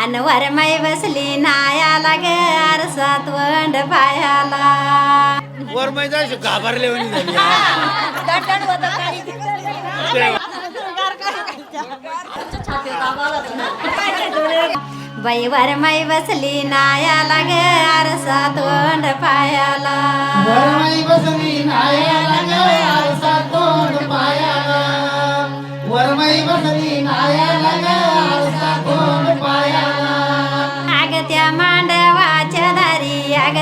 अन वरमाई बसली नायाला ग आरसात वंड पायाला. वर मैदान घाबरले म्हणे झाली. बाई वरमाई बसली नायाला ग आरसात वंड पायाला. बसली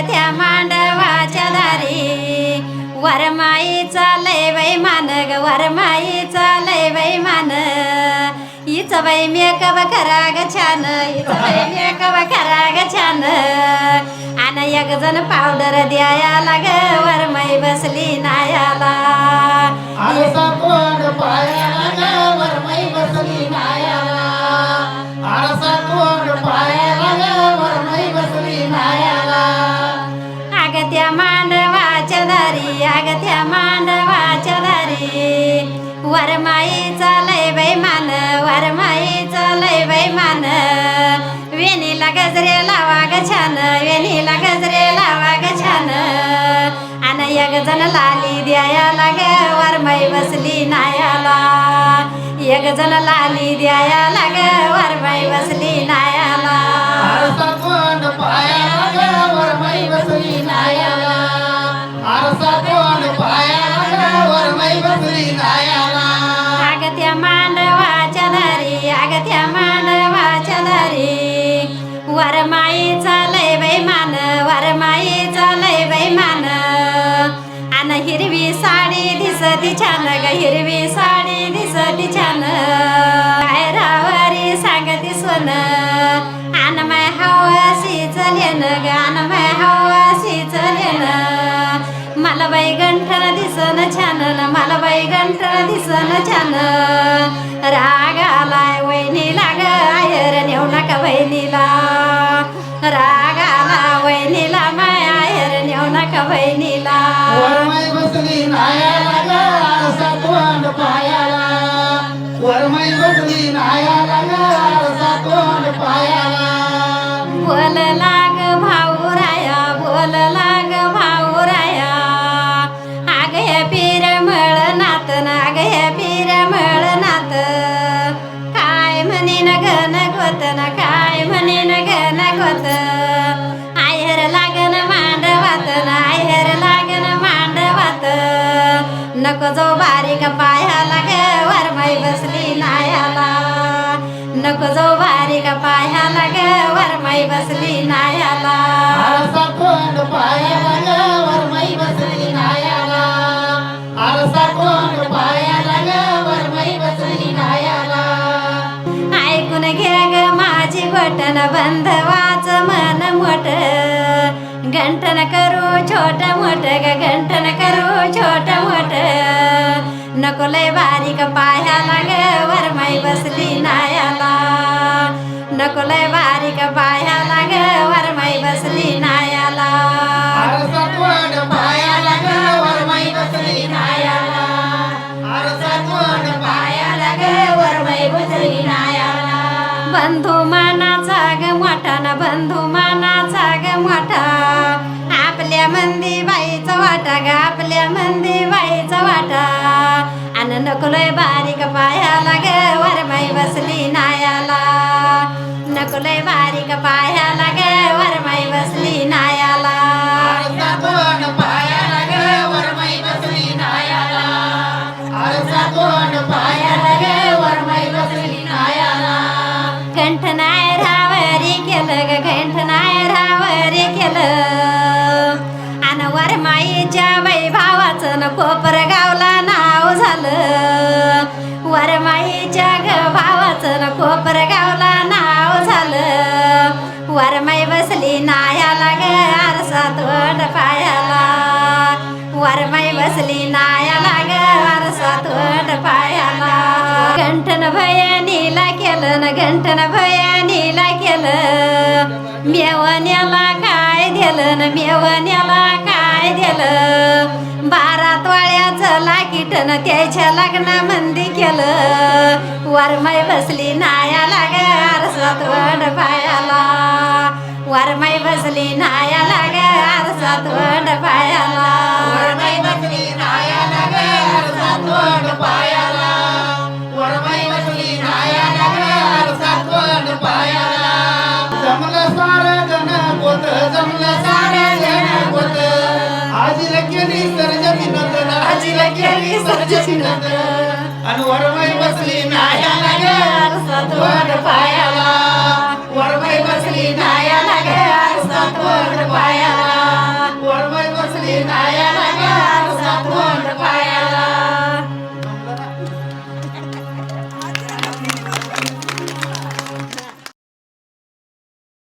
त्या मांडवाच्या दारी वरमाई चालय बाई मान ग वरमाई चालय बाई मान. हिच बाई मेकअप करा ग छान हिच बाई मेकअप करा ग छान. आणि एक जण पावडर द्यायला ग वरमाई बसली नायाला. त्या मांडवाच्या दारी अग त्या मांडवाच्या दारी. वरमाई चालय बाई मान वरमाई चालय बाई मान वेणीला गजरे लावा ग छान वेणीला गजरे लावा ग छान. आणि एक जण लाली द्यायला ग वरमाई बसली नायाला. एक जण लाली द्यायला ग वरमाई बसली नाया नायाला आरसा पायाला नायाला अग त्या मांडवाच्या दारी अग त्या मांडवाच्या दारी. वरमाई चालय मान वरमाई चालय मान आन हिरवी साडी दिसती छान ग हिरवी साडी दिसती छान. काय रावरी सांगती सोन. आन माय हवाशी चलेन ग बाई गंठन दिसन छान मला बाई गंठन दिसन छान. राग आलाय वहिनीला ग आयर नेऊ नका वहिनीला. राग आला वहिनीला माय आयर नेऊ नका तोंड पायाला वरमाई नको जो बारीक पायाला ग वरमाई बसली नायाला नको जो बारीक पायाला ग वरमाई बसली नायाला पायाला ग वरमाई बसली नायाला आरसा तोंड पायाला ग वरमाई बसली नायाला ऐकून घे ग माझी बटन बंद वाच मन मोठ. गंठन करू छोट मोठ ग गंठन करू छोट मोठ नको लय बारीक पायाला ग वरमाई बसली नायाला नको लय बारीक पायाला ग वरमाई बसली नायाला पायाला ग वरमाई बसली नायाला पायाला ग वरमाई बसली नायाला बंधू मानाचा ग मोठा ना बंधू मंदी बाईचा वाटा. अन नकुलय बारीक पायाला ग वरमाई बसली नायाला. नकुलय बारीक पायाला ग वरमाई बसली नायाला. कंठ नाय रावरी केलं ग कंठ नाय रावरी केलं. अन वरमाईच्या बाई कोपर गावला नाव झालं. वरमाईच्या ग भावाचं न कोपर गावला नाव झालं. वरमाई बसली नायाला ग आरसा तोंड पायाला. वरमाई बसली नायाला ग आरसा तोंड पायाला. घंटन भयानीला केलं न घंटन भयानीला केलं. मेवण्याला काय दिलं ना मेवण्याला काय दिलं बारात वाळ्याचं लाकीटन त्याच्या लग्नामंदी केलं. वरमाई बसली नायाला गारसात वड पायाला. वरमाई बसली नायाला गारसात वड पायाला. केली सर्जनी नंदन आजीला केली सर्जनी नंदन आणि वरमय बसली नायाला ग सत्वर पायाला वरमय बसली नायाला ग सत्वर पायाला.